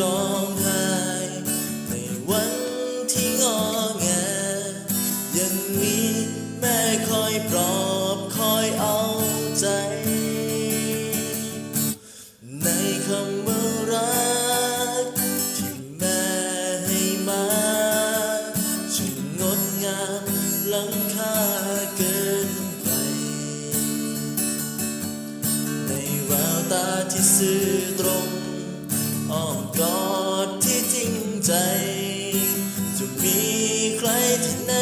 ร้องไห้ในวันที่งอแงยังมีแม่คอยปลอบคอยเอาใจ ในคำว่ารักที่แม่ให้มาช่างงดงามล้ำค่าเกินไป ในแววตาที่ซื่อตรง กอดที่จริงใจ จะมีใครที่ไหน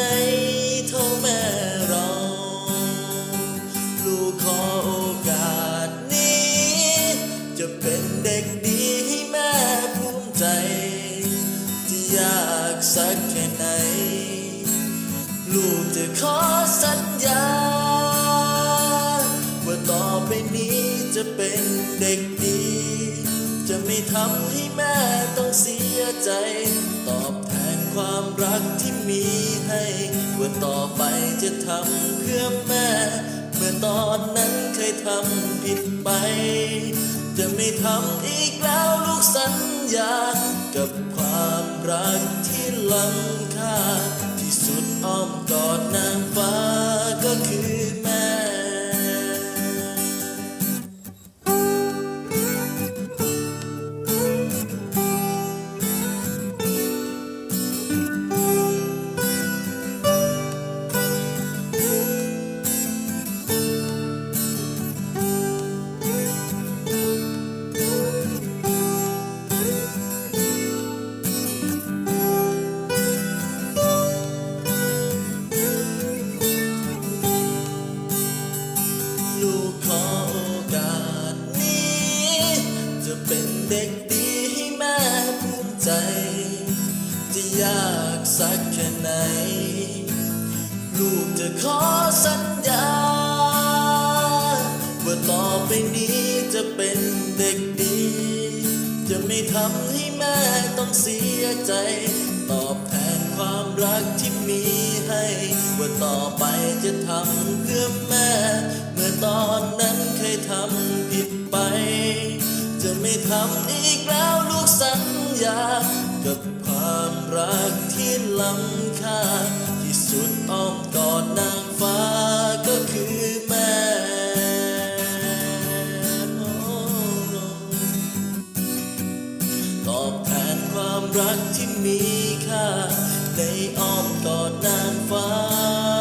เท่าแม่เรา ลูกขอโอกาสนี้ จะเป็นเด็กดีให้แม่ภูมิใจ จะยากสักแค่ไหน ลูกจะขอสัญญา ว่าต่อไปนี้จะเป็นเด็ก ไม่ทำให้แม่ต้องเสียใจ ตอบแทนความรักที่มีให้ว่าต่อไปจะทำเพื่อแม่ เมื่อตอนนั้นเคยทำผิดไป จะไม่ทำอีกแล้วลูกสัญญา กับความรักที่ล้ำค่าที่สุดอ้อมกอดนางฟ้าากสักแค่ไหน ลูกจะขอสัญญา ว่าต่อไปนี้จะเป็นเด็กดี จะไม่ทำให้แม่ต้องเสียใจ ตอบแทนความรักที่มีให้ ว่าต่อไปจะทำเพื่อแม่ เมื่อตอนนั้นเคยทำผิดไป จะไม่ทำอีกแล้วลูกสัญญากับ รักที่มีค่าในอ้อมกอดนางฟ้า